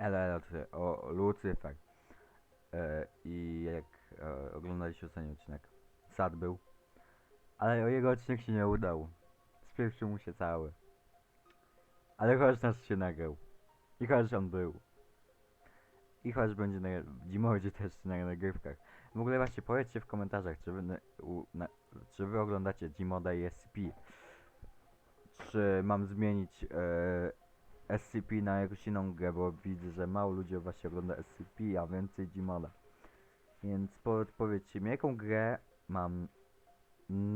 Elo, czy- o Lucyfer. E, I jak e, oglądaliście ostatni odcinek, sad był. Ale o jego odcinek się nie udał. Spieprzył mu się cały. Ale chociaż nas się nagrał. I chociaż on był. I chociaż będzie na Gmodzie też na nagrywkach. W ogóle właśnie powiedzcie w komentarzach, czy wy, na, u, na, czy wy oglądacie Gmoda i SCP. Czy mam zmienić e, SCP na jakąś inną grę, bo widzę, że mało ludzi właśnie ogląda SCP, a więcej Gmoda. Więc powiedzcie mi, jaką grę mam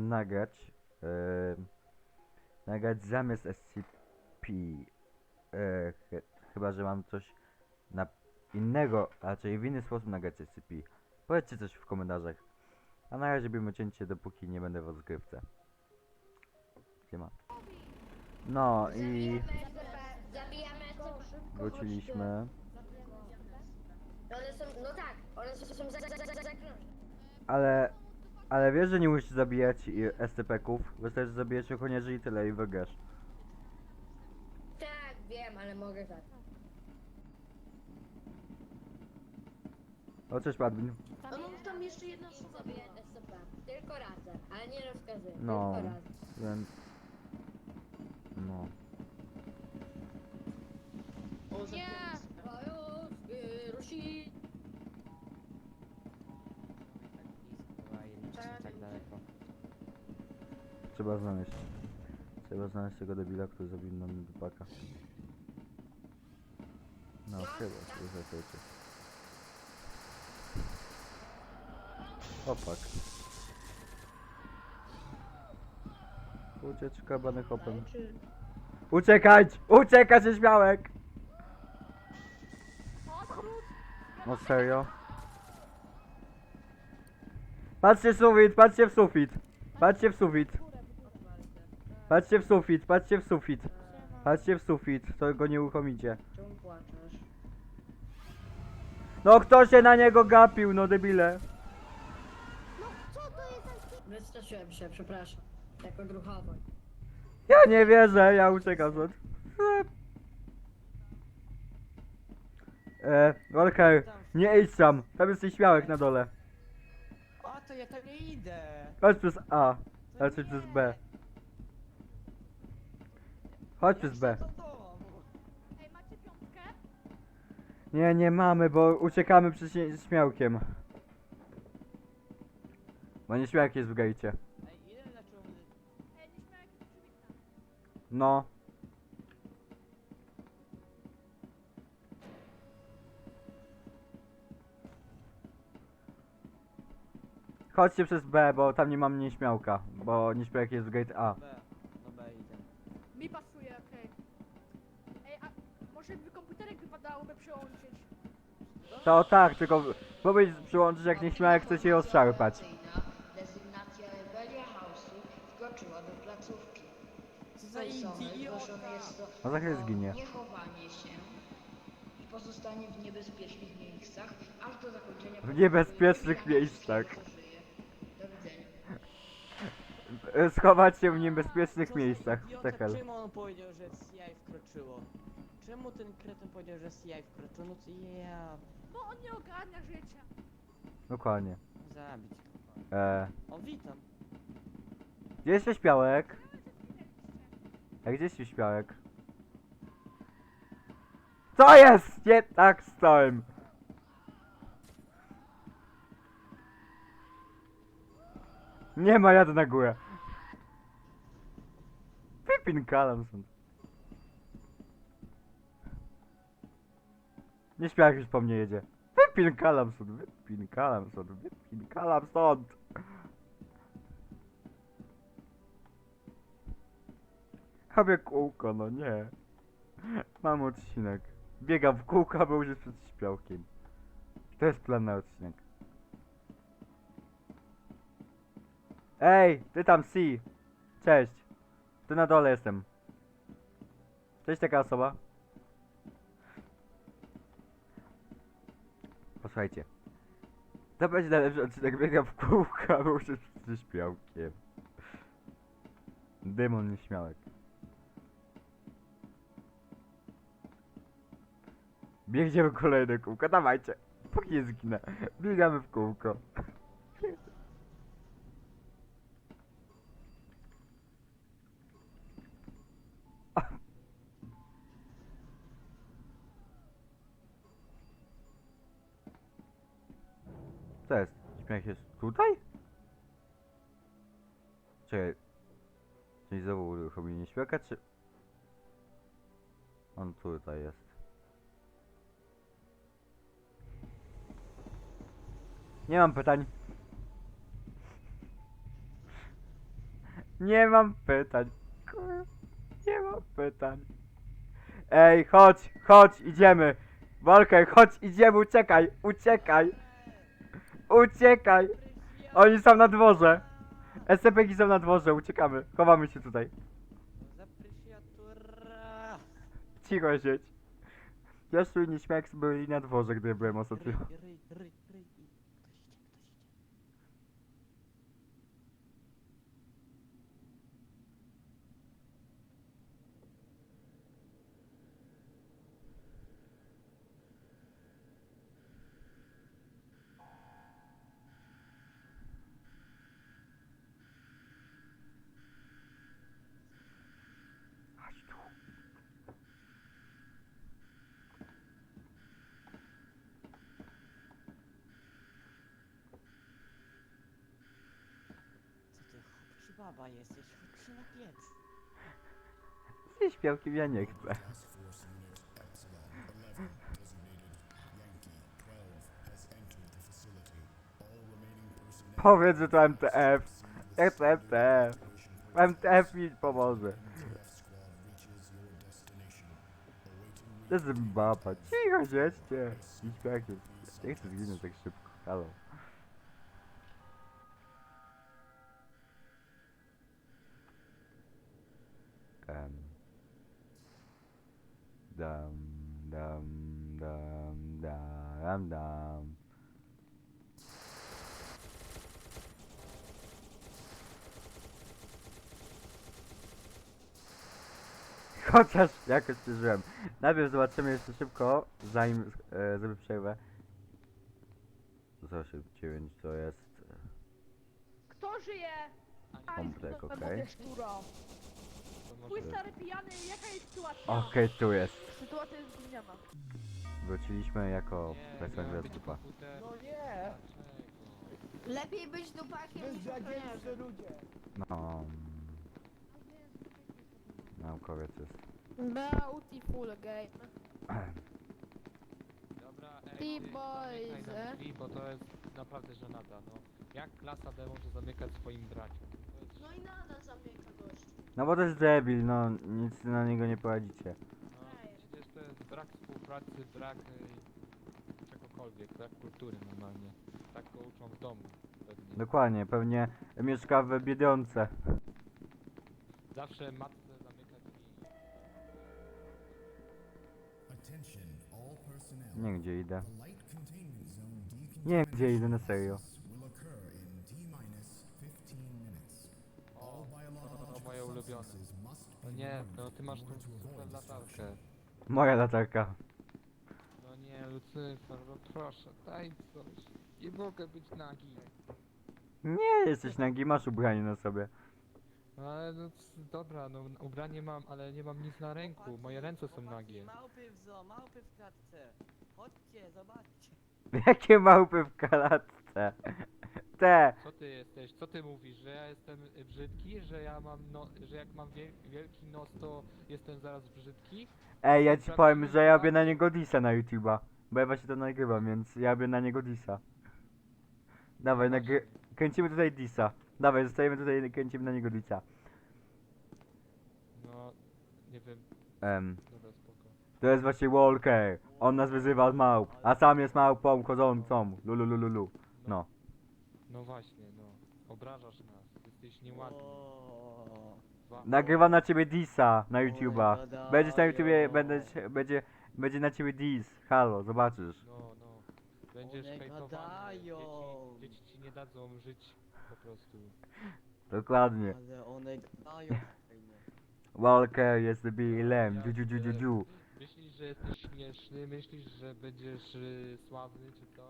nagrać, e, nagrać zamiast SCP. E, ch chyba, że mam coś na innego, raczej w inny sposób nagrać SCP. Powiedzcie coś w komentarzach. A na razie bym cięcie, dopóki nie będę w rozgrywce. Gdzie ma? No i. wróciliśmy. One są, no tak, one są za, za, za, za, zaklęte. Ale, ale wiesz, że nie musisz zabijać i- SCP-ków. Wystarczy zabijać ochroniarzy i tyle i wygrasz. Tak, wiem, ale mogę tak. O, cześć Padwin. A mam tam jeszcze jedna I osoba. zabijać SCP. Tylko razem, ale nie rozkazuję. No. Tylko razem. Więc... No. O, Nie! Rusi. tak daleko. Trzeba znaleźć. Trzeba znaleźć tego debila, który zabił nam dupaka. No, chyba, słuchajcie. Opak. Ucieczka bany hopem. Uciekać! Uciekać nieśmiałek! No serio? Patrzcie w sufit, patrzcie w sufit! Patrzcie w sufit! Patrzcie w sufit, patrzcie w sufit! Patrzcie w sufit, to go nie uruchomicie. Czemu płaczesz? No kto się na niego gapił, no debile? Wystraszyłem się, przepraszam. Jako druchowo. Ja nie wierzę, ja uciekam stąd. E, Walker, nie idź tam, tam jest śmiałek na dole. O, to ja tam nie idę. Chodź przez A, To raczej nie. przez B. Chodź przez B. Domu. Ej, macie piątkę? Nie, nie mamy, bo uciekamy przed nie- śmiałkiem. Bo nieśmiałek jest w gejcie. Ej, ile leczył? Ej, nie śmiałem jakiś przywitna. No. Chodźcie przez B, bo tam nie mam nieśmiałka, bo nieśmiałek jest w gate A. B. No B idę. Mi pasuje, okej. Ej, a może by komputerek wypadałoby przełączyć? To tak, tylko powiedz przyłączyć jak nieśmiałek chce się rozszarpać. Desygnacja Rebelia House'u wkroczyła do placówki. Co za Personel idiota. zgłoszony jest do No za chwilę zginie. niechowanie się i pozostanie w niebezpiecznych miejscach, aż do zakończenia... W niebezpiecznych miejscach. pasażerów. Do widzenia. E, Schować się w niebezpiecznych Co miejscach. Czemu on powiedział, że CI wkroczyło? Czemu ten kretyn powiedział, że CI wkroczyło? No to ja... Bo on nie ogarnia życia. Dokładnie. Zabić. E, O, witam. gdzie jest śmiałek? A gdzie jest śmiałek? Co jest? Nie tak stałem. Nie ma, jadę na górę. Wypinkalam stąd. Nie śmiałek już po mnie jedzie. Wypinkalam stąd, wypinkalam stąd, wypinkalam stąd. Robię kółko, no nie. Mam odcinek. Biegam w kółko, bo już jest przed śpiałkiem. To jest plan na odcinek. Ej, ty tam si. Cześć. Tu na dole jestem. Cześć taka osoba. Posłuchajcie. To będzie najlepszy odcinek. Biegam w kółko, bo już jest przed śpiałkiem. Demon nieśmiałek. Biegniemy kolejne kółko, dawajcie. Póki nie zginę. Biegamy w kółko. Śmiech jest tutaj? Czekaj. Czyli znowu uruchomienie śmieka, czy... On tutaj jest. Nie mam pytań. Nie mam pytań. Nie mam pytań. Ej, chodź, chodź, idziemy. Walkę, chodź, idziemy, uciekaj, uciekaj. Uciekaj. Oni są na dworze. SCP-ki są na dworze, uciekamy. Chowamy się tutaj. Cicho siedź. Jaszczu i Nieśmiaks byli na dworze, gdy byłem ostatnio. Baba jesteś? Się na piec. Śpiewkiem ja nie chcę. Powiedz, że to MTF. Ja chcę MTF. MTF mi pomoże. To jest baba. Cicho siedźcie. I śpiewkiem. Nie chcę zginąć tak szybko. Halo. Dam, dam, dam, dam, dam. Chociaż jakoś przeżyłem. Najpierw zobaczymy jeszcze szybko, zanim e, zrobię przerwę. 089 to jest Kto żyje? Komplek, okej. mówię Twój stary pijany, jaka jest sytuacja? Okej, tu jest. Sytuacja jest gówniana. Wróciliśmy jako personel grupa. No nie! Lepiej być dupakiem niż ochroniarzem. No. Naukowiec jest. Beautiful game. Dobra, ej, Ty ty, boys, zamykaj nam e? drzwi, bo to jest naprawdę żenada, no. Jak klasa D może zamykać swoim braciom? To jest, No i nada zamyka gość. No bo to jest debil, no nic na niego nie poradzicie. no, przecież to jest brak współpracy, brak y, czegokolwiek, brak kultury normalnie. Tak go uczą w domu pewnie. Dokładnie, pewnie mieszka w Biedronce. Zawsze matce zamyka drzwi. Attention, all personnel. Nie wiem gdzie idę. The light containment zone Nie wiem gdzie idę na serio. Must No nie, no ty masz tą super latarkę. Moja latarka. No nie, Lucyfer, no proszę, daj coś. Nie mogę być nagi. Nie jesteś nagi, masz ubranie na sobie. No ale no c- dobra, no ubranie mam, ale nie mam nic na ręku. Moje ręce są Chłopaki, nagie. Małpy w zoo, małpy w klatce. Chodźcie, zobaczcie. Jakie małpy w kalatce. Te. Co ty jesteś? Co ty mówisz? Że ja jestem y, brzydki? Że ja mam no, że jak mam wiel wielki nos to jestem zaraz brzydki? Ej, ja ci powiem, że ja robię na niego disa na YouTube'a. Bo ja właśnie to nagrywam, więc ja robię na niego disa. Dawaj, nagry... kręcimy tutaj disa. Dawaj, zostajemy tutaj i kręcimy na niego disa. No, nie wiem, Em, dobra spoko. to jest właśnie Walker. On nas wyzywa od małp, a sam jest małpą chodzącą. Lulululu. No. No właśnie, no. Obrażasz nas. Jesteś nieładny. O, Wa- Nagrywa na ciebie disa na YouTube'a. gadają. Będziesz na YouTubie, będę, będzie, będzie na ciebie dis. Halo, zobaczysz. No, no. Będziesz One hejtowany. gadają. Dzieci, dzieci ci nie dadzą żyć po prostu. Dokładnie. Ale one gadają fajnie. Walker jest debilem. Dziu, dziu, dziu, dziu, dziu. Myślisz, że jesteś śmieszny? Myślisz, że będziesz y, sławny, czy co?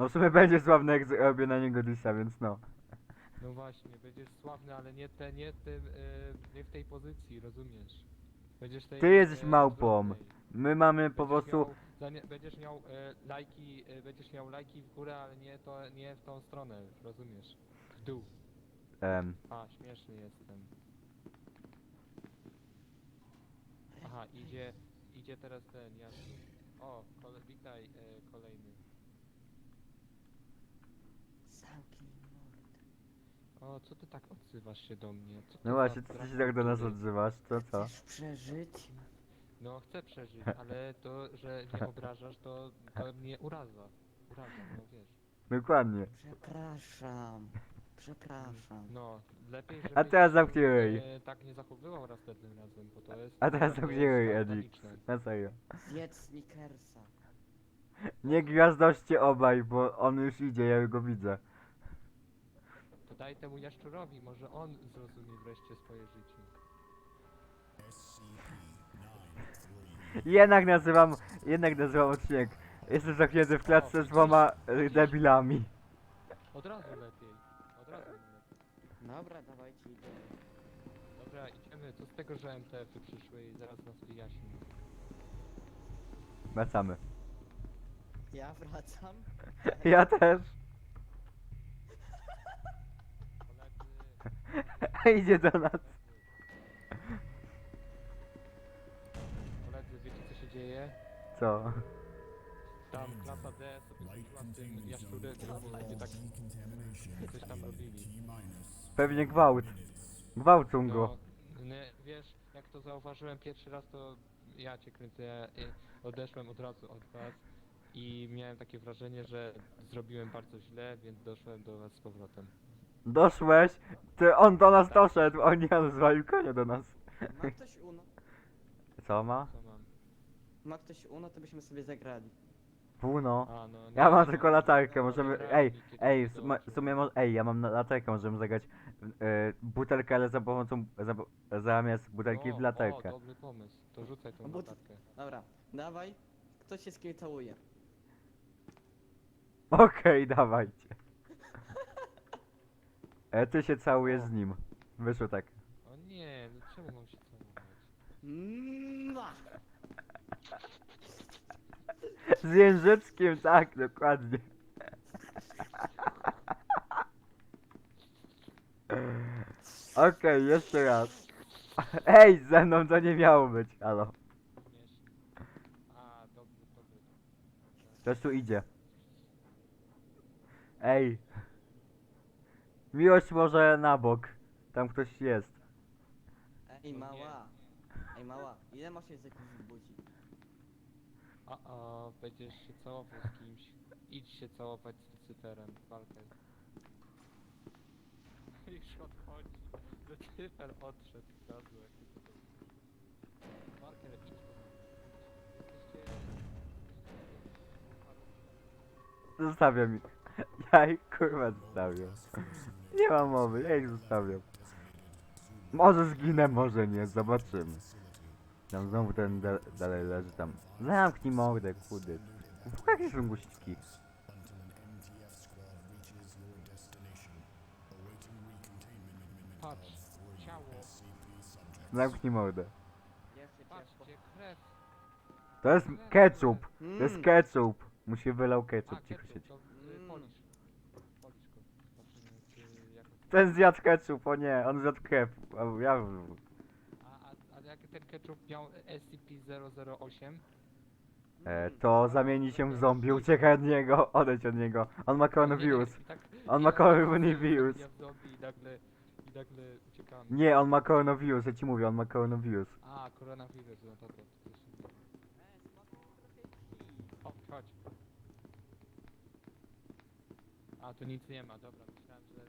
No w sumie będzie sławny jak zrobię na niego disa, więc no. No właśnie, będziesz sławny, ale nie, te, nie, tym, y, nie w tej pozycji, rozumiesz? Będziesz tej, Ty jesteś e, małpą. odwrotnej. My mamy po Będziesz prostu... Miał, za nie, będziesz miał e, lajki, e, będziesz miał lajki w górę, ale nie, to, nie w tą stronę, rozumiesz? W dół. Em, A, śmieszny jestem. Aha, idzie, idzie teraz ten, jasny. O, kole, witaj, e, kolejny. Zamknij mordę. O, co ty tak odzywasz się do mnie? Co to no za właśnie, co ty się tak do nas odzywasz? To co? Chcesz przeżyć? No, chcę przeżyć, ale to, że nie obrażasz, to, to mnie uraza. Uraza, no wiesz. Dokładnie. Przepraszam. Przepraszam. No, lepiej, A żebyś teraz się, zamknij ryj. e, tak nie zachowywał następnym razem, bo to jest... A teraz naprawdę zamknij ryj, skandaliczne. Edik. Na serio. Zjedz Snickersa. Nie gwiazdoście obaj, bo on już idzie, ja go widzę. Daj temu jaszczurowi, może on zrozumie wreszcie swoje życie. Jednak nazywam, jednak nazywam odcinek. Jestem zamknięty w klatce z dwoma y, debilami. Od razu lepiej, od razu lepiej. Dobra, dawajcie idziemy. Dobra, idziemy, co z tego, że MTF-y przyszły i zaraz nas wyjaśni. Wracamy. Ja wracam. Ja też. Koledzy, Idzie do nas. koledzy, wiecie co się dzieje? Co? Tam klasa D sobie z tym tak coś tam robili. Pewnie gwałt. Gwałcą go. No, nie, wiesz, jak to zauważyłem pierwszy raz, to ja cię kręcę, ja, y, odeszłem od razu od was i miałem takie wrażenie, że zrobiłem bardzo źle, więc doszłem do was z powrotem. Doszłeś? Ty, on do nas doszedł. O nie, on zwalił konia do nas. Ma ktoś uno? Co ma? Co mam? Ma ktoś uno, to byśmy sobie zagrali. Półno. A, no, Ja mam no, tylko no, latarkę, no, możemy... Ej, ej, w sumie- oczu. w sumie... mo- Ej, ja mam na- latarkę, możemy zagrać y, butelkę, ale za pomocą... Za, zamiast butelki w latarkę. O, dobry pomysł, to rzucaj tą No bo- latarkę. Dobra, dawaj. Kto się z kim całuje? Okej, dawajcie. E, ty się całujesz z nim. Wyszło tak. O nie, no czemu mam się całować? Mua! Z Jędrzeckiem, tak, dokładnie. Okej, jeszcze raz. Ej, ze mną to nie miało być, halo. Śmiesznie. A, dobry, dobry. Ktoś tu idzie. Ej. Miłość może na bok. Tam ktoś jest. Ej, mała. Ej, mała. Ile masz języków w buzi? A, a, będziesz się całował z kimś. Idź się całować z Lucyferem, walkę. Już odchodzi. Lucyfer odszedł z razu. jaki to był. Marker, idź Jesteście... Zostawiam. Ja ich kurwa zostawiam. Nie mam mowy, ja ich zostawiam. Może zginę, może nie, zobaczymy. Tam znowu ten da dalej leży tam. Zamknij mordę, kudy. Jakie są guściki? Zamknij mordę. To jest ketchup. To jest ketchup. Mu się wylał ketchup, cicho ketchup, siedź. to y, Mm. polisz. Polisz go. Zobaczymy, czy jak... Ten zjadł ketchup, o nie, on zjadł krew. A ja... A, a, a jak ten ketchup miał SCP-008? E, to zamieni się w zombie, uciekaj od niego, odejdź od niego. On ma koronawirus. I tak, On i ma tak koronawirus. Ja w zombie i nagle, i nagle uciekamy. Nie, on ma koronawirus, ja ci mówię, on ma koronawirus. A, koronawirus, no to to, to też. O, chodź. A, tu nic nie ma, dobra, myślałem, że tutaj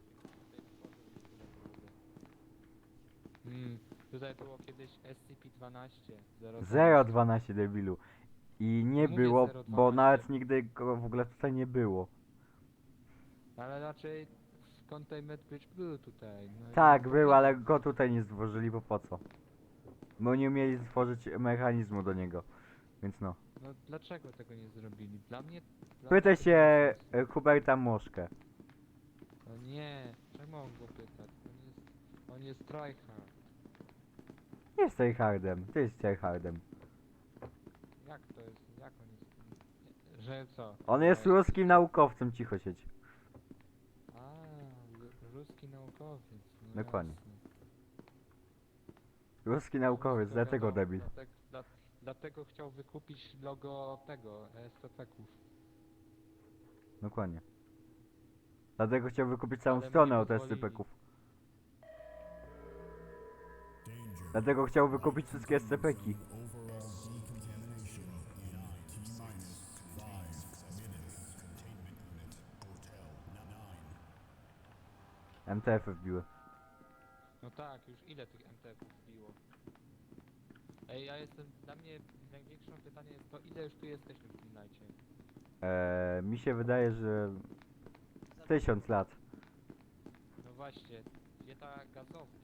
otworzył i tyle było. Hmm, tutaj było kiedyś SCP-12. 012 debilu. I nie Mówię było, 012. bo nawet nigdy go w ogóle tutaj nie było. Ale raczej containment bridge był tutaj. No i- Tak, był, ale go tutaj nie zdworzyli, bo po co? Bo nie umieli stworzyć mechanizmu do niego. Więc no. No dlaczego tego nie zrobili? Dla mnie... Dla Pytaj mnie się e, Huberta Moszkę. No nie, czemu mam go pytać? On jest... On jest tryhard. Nie tryhardem, ty jest tryhardem. Jak to jest? Jak on jest? Że co? On jest ruskim naukowcem, cicho siedź. A, ru- ruski naukowiec. No Dokładnie. jasne. Ruski naukowiec, to dlatego wiadomo, debil. Dlatego, dla, dlatego chciał wykupić logo tego, SCP-ków. Dokładnie. Dlatego chciał wykupić całą Ale mu stronę od pozwolili. SCP-ków. Dlatego chciał wykupić wszystkie SCP-ki. Nine. MTF-y wbiły. No tak, już ile tych MTF-ów wbiło? Ej, ja jestem, dla mnie największym pytanie jest to, ile już tu jesteśmy w najcie? Eee, mi się wydaje, że tysiąc lat. No właśnie, gdzie ta gazownia?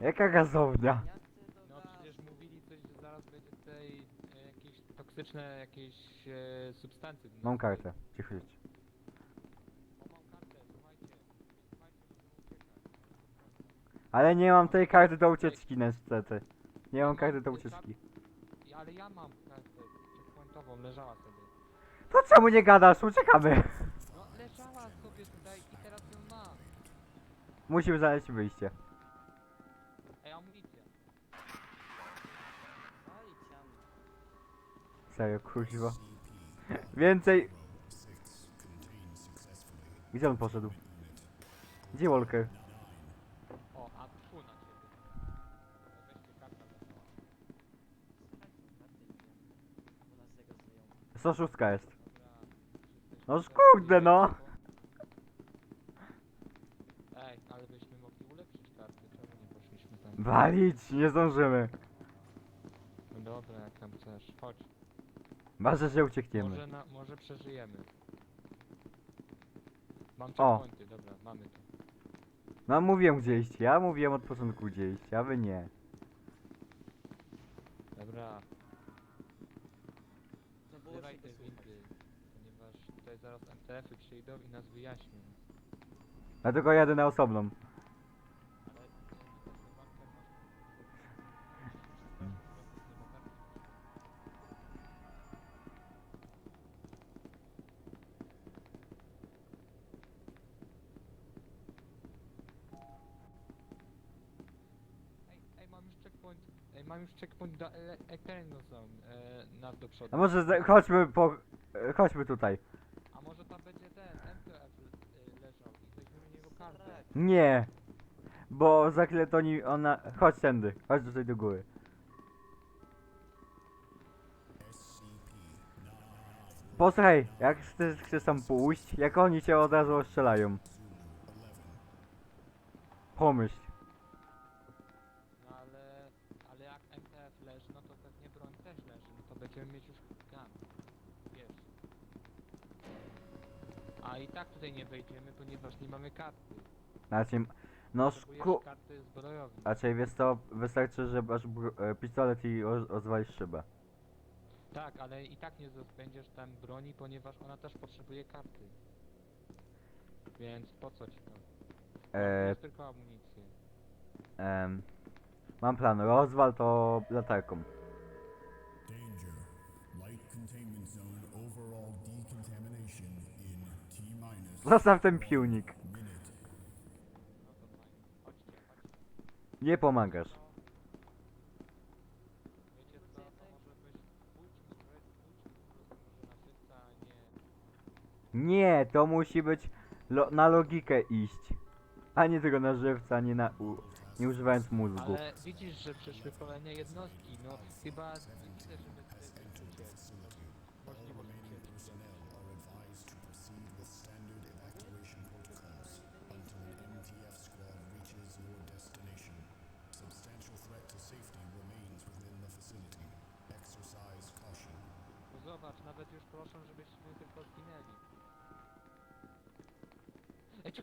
Jaka gazownia? Jak ty do No gazu? przecież mówili coś, że zaraz będzie tutaj e, jakieś toksyczne jakieś e, substancje. Mam kartę, cicho siedź. O, mam kartę, słuchajcie. Słuchajcie, możemy uciekać. Ale nie mam tej karty do ucieczki niestety. Nie mam karty do ucieczki. Ale ja mam kartę checkpointową, leżała sobie. To czemu nie gadasz? Uciekamy! No leżała sobie tutaj i teraz ją ma. Musimy znaleźć wyjście. Ej, amunicja. Serio, kurwa. Więcej... Gdzie on poszedł? Gdzie Walker? O, a tfu na ciebie. Weźcie karta leżała. Słuchaj, tą kartę idzie. Bo nas tego zwyją. 106 jest. No kurde, no. Ej, ale byśmy mogli ulepszyć karty, czemu nie poszliśmy tam? Walić, nie zdążymy. No dobra, jak tam chcesz, chodź. Ważne, że uciekniemy. Może, na, może przeżyjemy. Mam O. checkpointy, dobra, mamy to. No mówiłem gdzie iść, ja mówiłem od początku gdzie iść, a wy nie. Dobra, No było się te windy, ponieważ tutaj zaraz MTF-y przyjdą i nas wyjaśnią. Dlatego jadę na osobną. Mam już checkpoint do ele- Eterno Zone, e, nas do przodu. A może chodźmy po... e, Chodźmy tutaj. A może tam będzie ten MTF e, leżał i weźmiemy niego kartę. Nie. Bo za chwilę to nie... ona... Chodź tędy, chodź tutaj do góry. Posłuchaj, jak chcesz, chcesz tam pójść, jak oni cię od razu ostrzelają. Pomyśl. A i tak tutaj nie wejdziemy, ponieważ nie mamy karty. Znaczy... No Potrzebujesz szku... karty zbrojownej. Raczej wiesz co, wystarczy, że masz br- e, pistolet i roz- rozwalisz szybę. Tak, ale i tak nie zdobędziesz tam broni, ponieważ ona też potrzebuje karty. Więc po co ci to? Eee, Jest tylko amunicję. em, mam plan, rozwal to latarką. Prostu może na szybca, a nie... Nie, to musi być lo na logikę iść. A nie tylko na żywca, nie na u nie używając mózgu. Ale widzisz, że przyszły kolejne jednostki, no chyba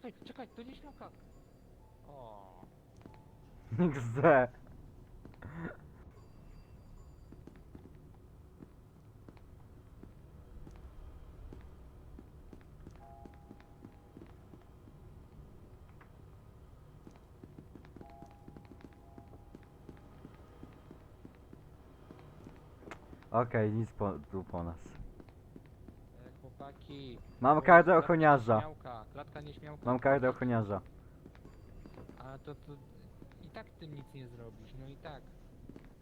czekaj, czekaj, to nie ślaka. O. Gze. Okej, nic po, tu po nas. E, Chłopaki. Mam kartę ochroniarza. Klatka nieśmiałka. Mam kartę ochroniarza. A to, to i tak ty nic nie zrobisz, no i tak.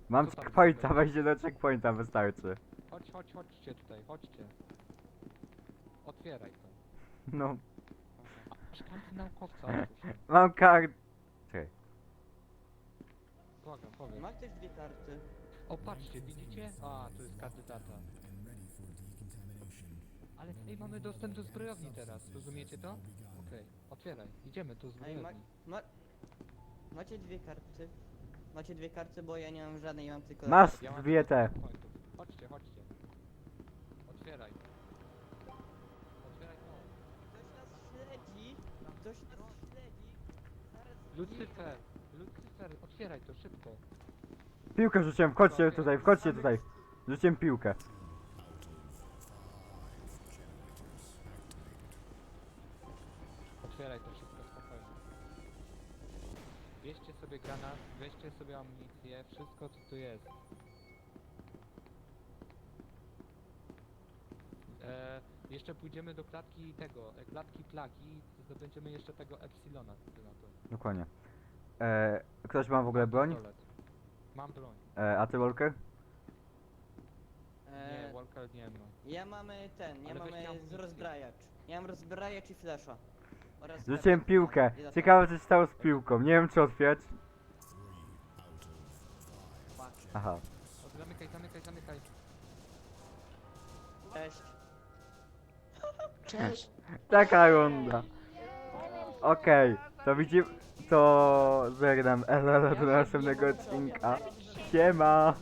Mam Co tam checkpointa, zrobię? wejdzie do checkpointa, wystarczy. Chodź, chodź, chodźcie tutaj, chodźcie. Otwieraj to. No, kartę naukowca, otwórz. mam kart... Błagam, powiedz. Ma ktoś dwie karty? O, patrzcie, widzicie? A, to jest kandydata. Ale ej, mamy dostęp do zbrojowni teraz, rozumiecie to? Okej, otwieraj, idziemy do Ej, ma, zbrojowni. ma, macie dwie karty? Macie dwie karty, bo ja nie mam żadnej, mam tylko... Masz Ja mam dwie te. Chodźcie, chodźcie. Otwieraj. Otwieraj to. Ktoś nas śledzi! Ktoś nas śledzi! Zaraz Lucyfer, Lucyfer, otwieraj to szybko. Piłkę rzuciłem, wchodźcie tutaj, wchodźcie tutaj. Rzuciłem piłkę. Sobie granat, weźcie sobie amunicję, wszystko co tu jest. E, jeszcze pójdziemy do klatki tego, e, klatki plagi, zdobędziemy jeszcze tego Epsilona wtedy na to. Dokładnie. E, ktoś ma w ogóle broń? Pistolet. Mam broń. E, a ty Walker? E, Nie, Walker nie ma. ja mamy ten, ja Ale weź mamy amunicję. rozbrajacz. Ja mam rozbrajacz i flesza. Oraz Rzuciłem piłkę. Ciekawe co się stało z piłką. Nie wiem czy otwierać. Aha. O, zamykaj, zamykaj, zamykaj. Cześć. Taka runda. Okej, to widzimy... To żegnam Elo do następnego odcinka. Siema!